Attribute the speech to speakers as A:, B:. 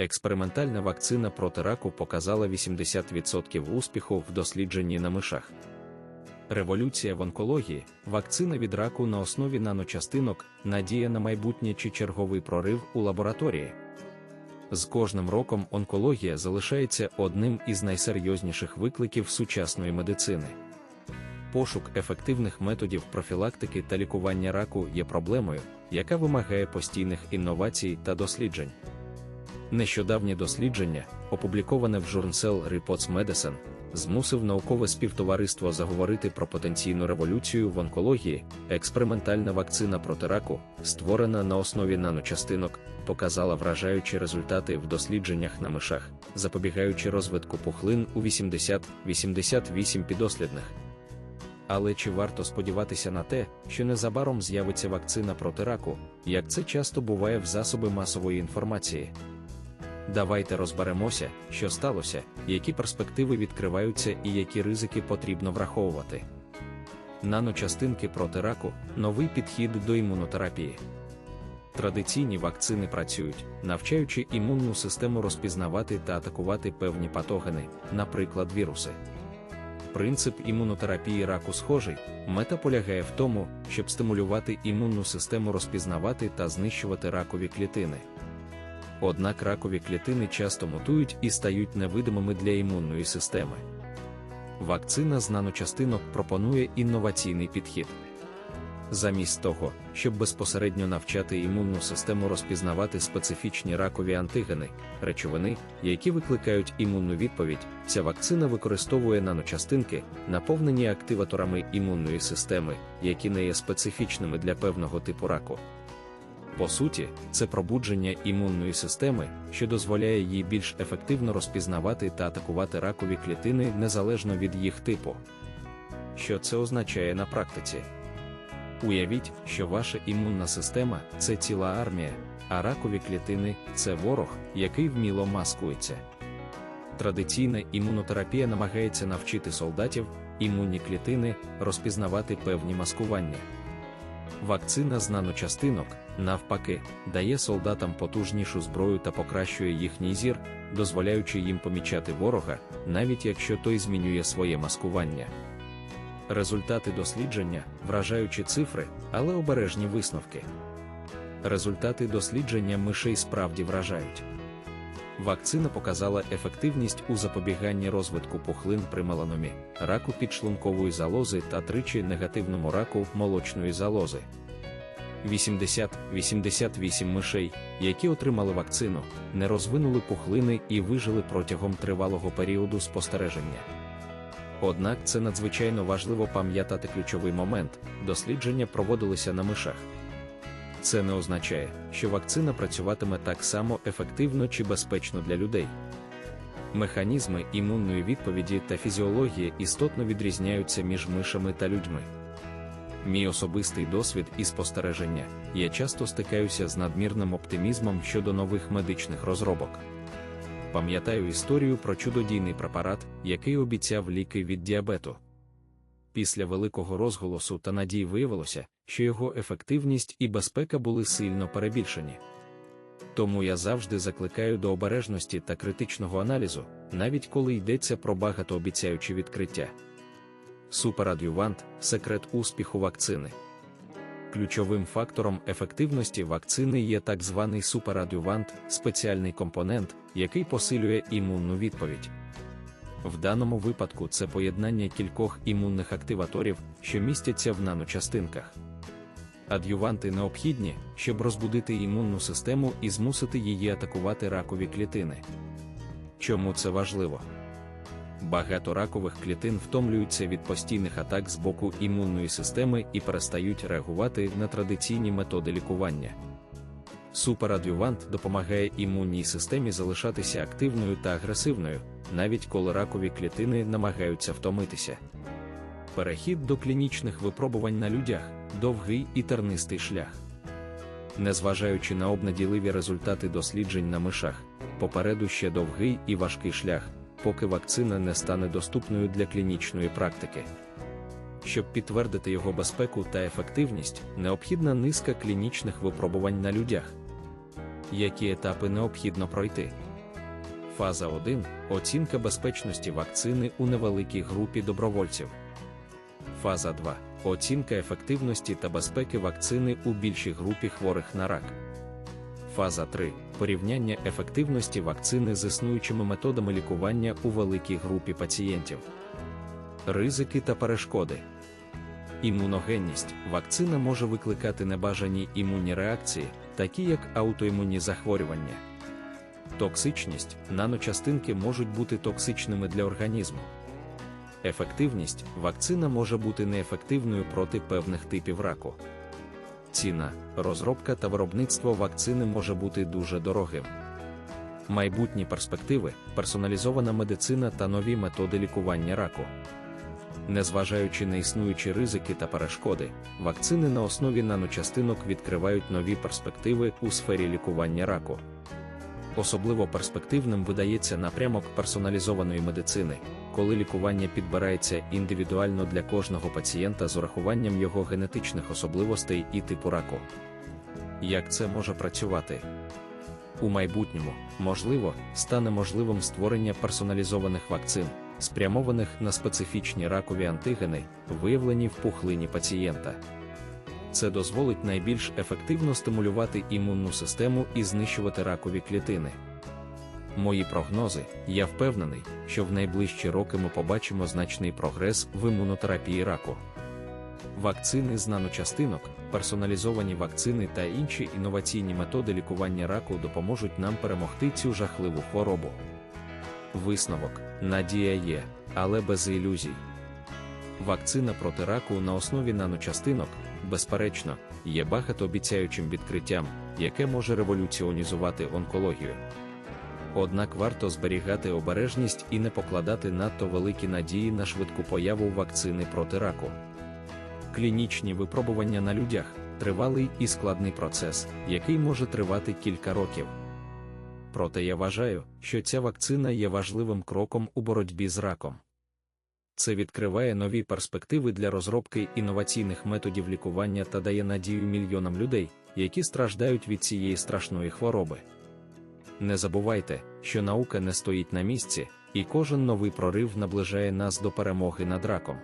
A: Експериментальна вакцина проти раку показала 80% успіху в дослідженні на мишах. Революція в онкології, вакцина від раку на основі наночастинок, надія на майбутнє чи черговий прорив у лабораторії. З кожним роком онкологія залишається одним із найсерйозніших викликів сучасної медицини. Пошук ефективних методів профілактики та лікування раку є проблемою, яка вимагає постійних інновацій та досліджень. Нещодавнє дослідження, опубліковане в Journal Reports Medicine, змусив наукове співтовариство заговорити про потенційну революцію в онкології. Експериментальна вакцина проти раку, створена на основі наночастинок, показала вражаючі результати в дослідженнях на мишах, запобігаючи розвитку пухлин у 80-88 підослідних. Але чи варто сподіватися на те, що незабаром з'явиться вакцина проти раку, як це часто буває в засоби масової інформації? Давайте розберемося, що сталося, які перспективи відкриваються і які ризики потрібно враховувати. Наночастинки проти раку новий підхід до імунотерапії. Традиційні вакцини працюють, навчаючи імунну систему розпізнавати та атакувати певні патогени, наприклад, віруси. Принцип імунотерапії раку схожий, мета полягає в тому, щоб стимулювати імунну систему розпізнавати та знищувати ракові клітини. Однак ракові клітини часто мутують і стають невидимими для імунної системи. Вакцина з наночастинок пропонує інноваційний підхід. Замість того, щоб безпосередньо навчати імунну систему розпізнавати специфічні ракові антигени, речовини, які викликають імунну відповідь, ця вакцина використовує наночастинки, наповнені активаторами імунної системи, які не є специфічними для певного типу раку. По суті, це пробудження імунної системи, що дозволяє їй більш ефективно розпізнавати та атакувати ракові клітини незалежно від їх типу. Що це означає на практиці? Уявіть, що ваша імунна система це ціла армія, а ракові клітини це ворог, який вміло маскується. Традиційна імунотерапія намагається навчити солдатів, імунні клітини розпізнавати певні маскування. Вакцина з наночастинок, навпаки, дає солдатам потужнішу зброю та покращує їхній зір, дозволяючи їм помічати ворога, навіть якщо той змінює своє маскування. Результати дослідження, вражаючі цифри, але обережні висновки. Результати дослідження мишей справді вражають. Вакцина показала ефективність у запобіганні розвитку пухлин при меланомі, раку підшлункової залози та тричі негативному раку молочної залози. 80-88 мишей, які отримали вакцину, не розвинули пухлини і вижили протягом тривалого періоду спостереження. Однак це надзвичайно важливо пам'ятати ключовий момент: дослідження проводилися на мишах. Це не означає, що вакцина працюватиме так само ефективно чи безпечно для людей. Механізми імунної відповіді та фізіологія істотно відрізняються між мишами та людьми. Мій особистий досвід і спостереження, я часто стикаюся з надмірним оптимізмом щодо нових медичних розробок. Пам'ятаю історію про чудодійний препарат, який обіцяв ліки від діабету. Після великого розголосу та надій виявилося, що його ефективність і безпека були сильно перебільшені. Тому я завжди закликаю до обережності та критичного аналізу, навіть коли йдеться про багатообіцяючі відкриття. Суперадювант секрет успіху вакцини. Ключовим фактором ефективності вакцини є так званий суперадювант, спеціальний компонент, який посилює імунну відповідь. В даному випадку це поєднання кількох імунних активаторів, що містяться в наночастинках. Адюванти необхідні, щоб розбудити імунну систему і змусити її атакувати ракові клітини. Чому це важливо? Багато ракових клітин втомлюються від постійних атак з боку імунної системи і перестають реагувати на традиційні методи лікування. Суперадювант допомагає імунній системі залишатися активною та агресивною, навіть коли ракові клітини намагаються втомитися. Перехід до клінічних випробувань на людях довгий і тернистий шлях. Незважаючи на обнадійливі результати досліджень на мишах, попереду ще довгий і важкий шлях, поки вакцина не стане доступною для клінічної практики. Щоб підтвердити його безпеку та ефективність, необхідна низка клінічних випробувань на людях. Які етапи необхідно пройти? Фаза 1 оцінка безпечності вакцини у невеликій групі добровольців. Фаза 2 оцінка ефективності та безпеки вакцини у більшій групі хворих на рак. Фаза 3 порівняння ефективності вакцини з існуючими методами лікування у великій групі пацієнтів. Ризики та перешкоди. Імуногенність вакцина може викликати небажані імунні реакції, такі як аутоімунні захворювання. Токсичність наночастинки можуть бути токсичними для організму. Ефективність вакцина може бути неефективною проти певних типів раку. Ціна, розробка та виробництво вакцини може бути дуже дорогим. Майбутні перспективи, персоналізована медицина та нові методи лікування раку. Незважаючи на існуючі ризики та перешкоди, вакцини на основі наночастинок відкривають нові перспективи у сфері лікування раку. Особливо перспективним видається напрямок персоналізованої медицини, коли лікування підбирається індивідуально для кожного пацієнта з урахуванням його генетичних особливостей і типу раку. Як це може працювати? У майбутньому, можливо, стане можливим створення персоналізованих вакцин, спрямованих на специфічні ракові антигени, виявлені в пухлині пацієнта. Це дозволить найбільш ефективно стимулювати імунну систему і знищувати ракові клітини. Мої прогнози, я впевнений, що в найближчі роки ми побачимо значний прогрес в імунотерапії раку. Вакцини з наночастинок, персоналізовані вакцини та інші інноваційні методи лікування раку допоможуть нам перемогти цю жахливу хворобу. Висновок надія є, але без ілюзій. Вакцина проти раку на основі наночастинок, безперечно, є багатообіцяючим відкриттям, яке може революціонізувати онкологію. Однак варто зберігати обережність і не покладати надто великі надії на швидку появу вакцини проти раку. Клінічні випробування на людях тривалий і складний процес, який може тривати кілька років. Проте я вважаю, що ця вакцина є важливим кроком у боротьбі з раком. Це відкриває нові перспективи для розробки інноваційних методів лікування та дає надію мільйонам людей, які страждають від цієї страшної хвороби. Не забувайте, що наука не стоїть на місці, і кожен новий прорив наближає нас до перемоги над раком.